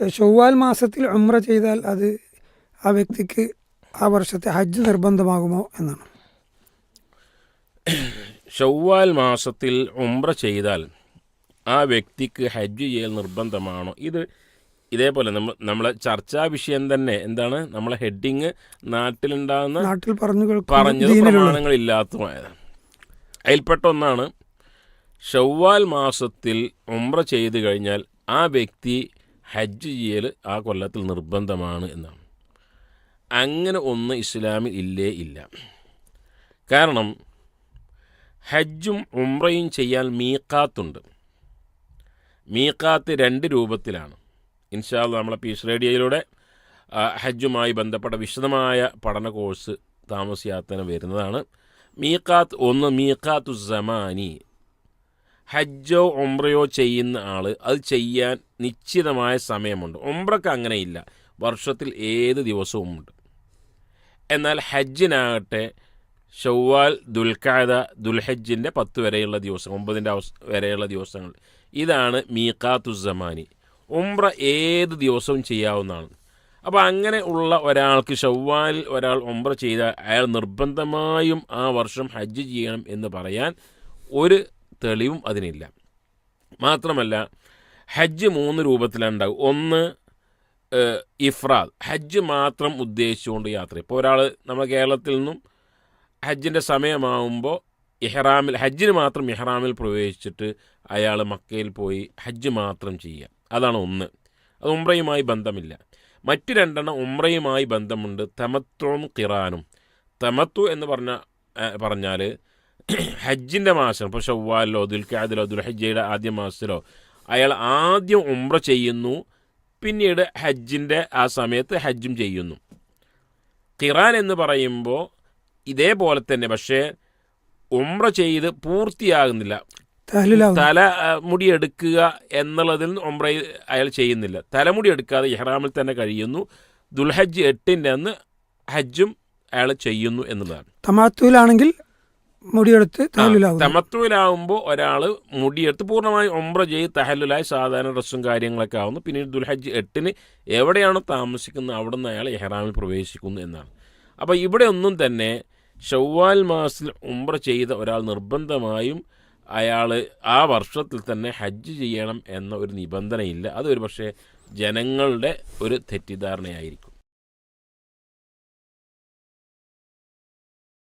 ഷവ്വാൽ മാസത്തിൽ ഉമ്ര ചെയ്താൽ അത് ആ വ്യക്തിക്ക് ആ വർഷത്തെ ഹജ്ജ് നിർബന്ധമാകുമോ എന്നാണ്. ഷവ്വാൽ മാസത്തിൽ ഉംറ ചെയ്താൽ ആ വ്യക്തിക്ക് ഹജ്ജ് ചെയ്യൽ നിർബന്ധമാണോ? ഇത് ഇതേപോലെ നമ്മൾ നമ്മളെ ചർച്ചാ വിഷയം തന്നെ എന്താണ്? നമ്മളെ ഹെഡിങ് നാട്ടിലുണ്ടാകുന്ന നാട്ടിൽ പറഞ്ഞു പറഞ്ഞത് പ്രമാണങ്ങളില്ലാത്തതുമായത് അതിൽപ്പെട്ട ഒന്നാണ് ഷവ്വാൽ മാസത്തിൽ ഉംറ ചെയ്ത് കഴിഞ്ഞാൽ ആ വ്യക്തി ഹജ്ജ് ചെയ്യൽ ആ കൊല്ലത്തിൽ നിർബന്ധമാണ് എന്നാണ്. അങ്ങനെ ഒന്ന് ഇസ്ലാമിൽ ഇല്ലേ ഇല്ല. കാരണം ഹജ്ജും ഉംറയും ചെയ്യാൻ മീക്കാത്തുണ്ട് മീക്കാത്ത് രണ്ട് രൂപത്തിലാണ്. ഇൻഷാൽ നമ്മളെ പീസ് റേഡിയോയിലൂടെ ഹജ്ജുമായി ബന്ധപ്പെട്ട വിശദമായ പഠന കോഴ്സ് താമസിയാത്തന വരുന്നതാണ്. മീക്കാത്ത് ഒന്ന് മീക്കാത്തു സമാനി ഹജ്ജോ ഉംറയോ ചെയ്യുന്ന ആൾ അത് ചെയ്യാൻ നിശ്ചിതമായ സമയമുണ്ട്. ഉംറക്ക് അങ്ങനെയില്ല. വർഷത്തിൽ ഏത് ദിവസവും ഉണ്ട്. എന്നാൽ ഹജ്ജിനാകട്ടെ ഷവ്വാൽ ദുൽഖാദ ദുൽഹജ്ജിന്റെ പത്ത് വരെയുള്ള ദിവസം ഒമ്പതിന്റെ അവസ് വരെയുള്ള ദിവസങ്ങൾ. ഇതാണ് മീക്കാത്തുസമാനി ഉംറ ഏത് ദിവസവും ചെയ്യാവുന്നതാണ്. അപ്പോൾ അങ്ങനെ ഉള്ള ഒരാൾക്ക് ഷവ്വാലിൽ ഒരാൾ ഉംറ ചെയ്താൽ അയാൾ നിർബന്ധമായും ആ വർഷം ഹജ്ജ് ചെയ്യണം എന്ന് പറയാൻ ഒരു തെളിവും അതിനില്ല. മാത്രമല്ല ഹജ്ജ് മൂന്ന് രൂപത്തിലുണ്ടാകും. ഒന്ന് ഇഫ്രാദ്. ഹജ്ജ് മാത്രം ഉദ്ദേശിച്ചുകൊണ്ട് യാത്ര. ഇപ്പോൾ ഒരാൾ നമ്മുടെ കേരളത്തിൽ നിന്നും ഹജ്ജിന്റെ സമയമാകുമ്പോൾ ഇഹ്റാമിൽ ഹജ്ജിന് മാത്രം ഇഹ്റാമിൽ പ്രവേശിച്ചിട്ട് അയാൾ മക്കയിൽ പോയി ഹജ്ജ് മാത്രം ചെയ്യുക. അതാണ് ഒന്ന്. അത് ഉമ്രയുമായി ബന്ധമില്ല. മറ്റു രണ്ടെണ്ണം ഉമ്രയുമായി ബന്ധമുണ്ട്. തമത്വവും കിറാനും തമത്തു എന്ന് പറഞ്ഞ പറഞ്ഞാൽ ഹജ്ജിന്റെ മാസം ഇപ്പോൾ ഷവ്വാലിലോ ദുൽഖാദിലോ ദുൽഹജ്ജയുടെ ആദ്യ മാസത്തിലോ അയാൾ ആദ്യം ഉംറ ചെയ്യുന്നു പിന്നീട് ഹജ്ജിന്റെ ആ സമയത്ത് ഹജ്ജും ചെയ്യുന്നു. ഖിറാൻ എന്ന് പറയുമ്പോൾ ഇതേപോലെ തന്നെ പക്ഷേ ഉംറ ചെയ്ത് പൂർത്തിയാകുന്നില്ല. തല മുടി എടുക്കുക എന്നുള്ളതിൽ ഉംറ അയാൾ ചെയ്യുന്നില്ല. തലമുടി എടുക്കാതെ ഇഹ്റാമിൽ തന്നെ കഴിയുന്നു. ദുൽഹജ്ജ് എട്ടിന്റെ അന്ന് ഹജ്ജും അയാൾ ചെയ്യുന്നു എന്നുള്ളതാണ്. തമാത്തുവിലാണെങ്കിൽ മുടിയെടുത്ത് തമത്തുവിലാവുമ്പോൾ ഒരാൾ മുടിയെടുത്ത് പൂർണമായി ഒമ്പ്ര ചെയ്ത് തഹല്ലുലായി സാധാരണ ഡ്രസ്സും കാര്യങ്ങളൊക്കെ ആവുന്നു. പിന്നീട് ദുൽഹജ് എട്ടിന് എവിടെയാണോ താമസിക്കുന്നത് അവിടെ നിന്ന് അയാൾ എഹ്റാമിൽ പ്രവേശിക്കുന്നു എന്നാണ്. അപ്പോൾ ഇവിടെ ഒന്നും തന്നെ ഷവ്വാൽ മാസത്തിൽ ഉംറ ചെയ്ത ഒരാൾ നിർബന്ധമായും അയാൾ ആ വർഷത്തിൽ തന്നെ ഹജ്ജ് ചെയ്യണം എന്ന ഒരു നിബന്ധനയില്ല. അതൊരു പക്ഷേ ജനങ്ങളുടെ ഒരു തെറ്റിദ്ധാരണയായിരിക്കും.